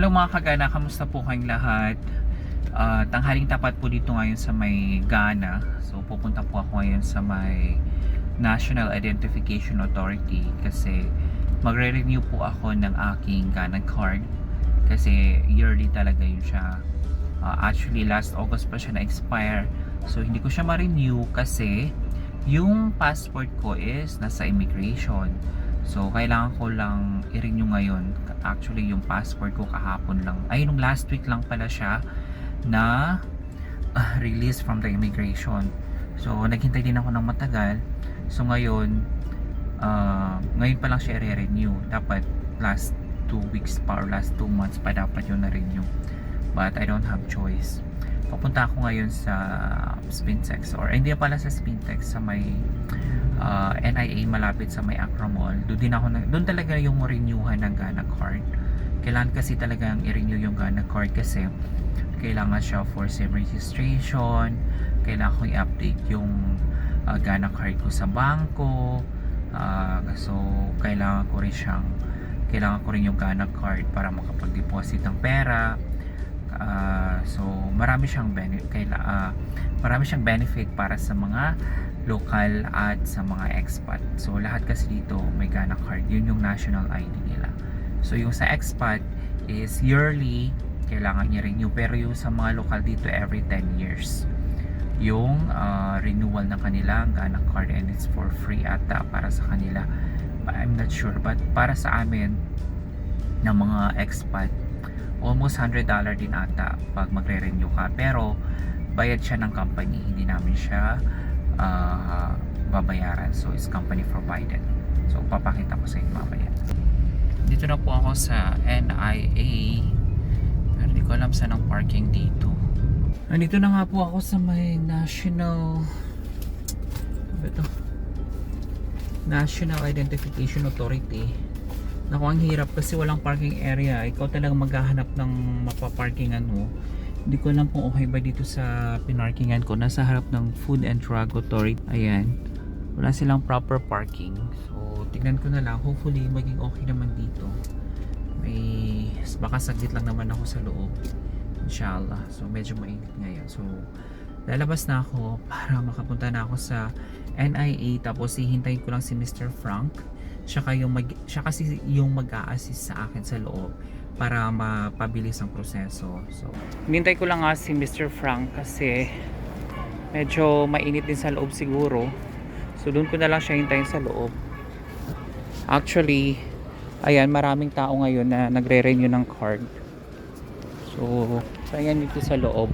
Hello mga kagana, kamusta po kayong lahat? Ah, tanghaling tapat po dito ngayon sa may Ghana. So pupunta po ako ngayon sa may National Identification Authority kasi magre-renew po ako ng aking Ghana card kasi yearly talaga yun siya. Ah, actually last August pa siya na-expire. So hindi ko siya ma-renew kasi yung passport ko is nasa immigration. So, kailangan ko lang i-renew ngayon. Actually, yung passport ko kahapon lang. Ay, nung last week lang pala siya na ah, release from the immigration. So, naghintay din ako ng matagal. So, ngayon, ah, ngayon pa lang siya i-renew. Dapat last 2 weeks pa or last 2 months pa dapat yun na-renew. But I don't have choice. Papunta ako ngayon sa Spintex or hindi pala sa Spintex sa may uh, NIA malapit sa may Accra Mall. Doon din ako na, doon talaga yung renewhan ng Ghana card. Kailangan kasi talaga i-renew yung Ghana card kasi kailangan siya for SIM registration, kailangan ko i-update yung uh, Ghana card ko sa bangko. Uh, so kailangan ko rin siyang kailangan ko rin yung Ghana card para makapag-deposit ng pera. Uh, so marami siyang benefit uh, marami siyang benefit para sa mga local at sa mga expat. So lahat kasi dito may Ghana card. Yun yung national ID nila. So yung sa expat is yearly kailangan niya renew pero yung sa mga local dito every 10 years yung uh, renewal ng kanilang Ghana card and it's for free ata para sa kanila I'm not sure but para sa amin ng mga expat almost $100 din ata pag magre-renew ka. Pero bayad siya ng company. Hindi namin siya uh, babayaran. So it's company provided. So papakita ko sa inyo mamaya. Dito na po ako sa NIA pero di ko alam saan ang parking dito. Nandito na nga po ako sa may national ano ito? National Identification Authority Naku, ang hirap kasi walang parking area. Ikaw talagang maghahanap ng mapaparkingan mo. Hindi ko alam kung okay ba dito sa pinarkingan ko. Nasa harap ng Food and Drug Authority. Ayan. Wala silang proper parking. So, tignan ko na lang. Hopefully, maging okay naman dito. May... Baka saglit lang naman ako sa loob. Inshallah. So, medyo mainit ngayon. So, lalabas na ako para makapunta na ako sa NIA. Tapos, hihintayin ko lang si Mr. Frank siya, yung mag, siya kasi yung mag-a-assist sa akin sa loob para mapabilis ang proseso. So, hinintay ko lang nga si Mr. Frank kasi medyo mainit din sa loob siguro. So, doon ko na lang siya hintayin sa loob. Actually, ayan, maraming tao ngayon na nagre-renew ng card. So, so ayan dito sa loob.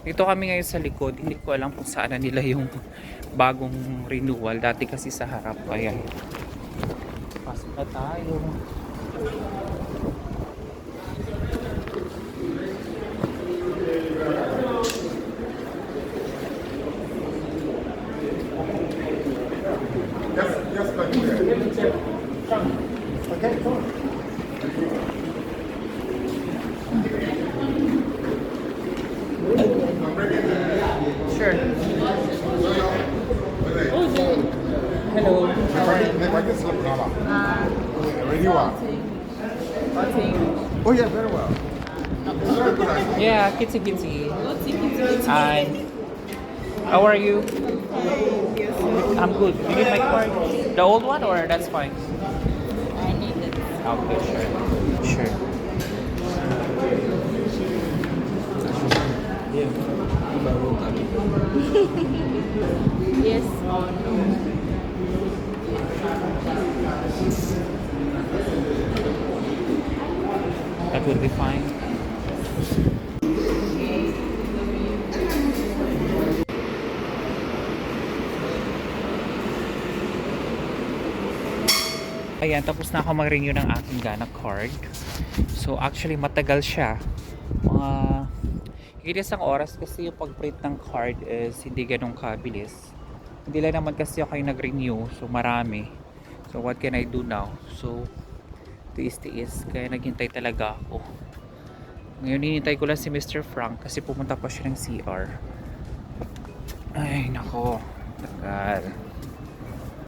Dito kami ngayon sa likod. Hindi ko alam kung saan na nila yung bagong renewal. Dati kasi sa harap. Ayan. Pasok na tayo. Yes, yes, Okay, come I can slip Nala. Where you are? Oh yeah, very well. Yeah, kitty kitty. Hi. How are you? I'm good. You need my card? The old one or that's fine? I need it. Okay, sure. Sure. Yes That will be fine. Ayan, tapos na ako mag-renew ng aking Ghana card. So, actually, matagal siya. Mga higit isang oras kasi yung pag-print ng card is hindi ganun kabilis. Hindi lang naman kasi ako yung nag-renew. So, marami. So, what can I do now? So, tiis-tiis. Kaya naghintay talaga ako. Ngayon hinintay ko lang si Mr. Frank kasi pumunta pa siya ng CR. Ay, nako. Tagal.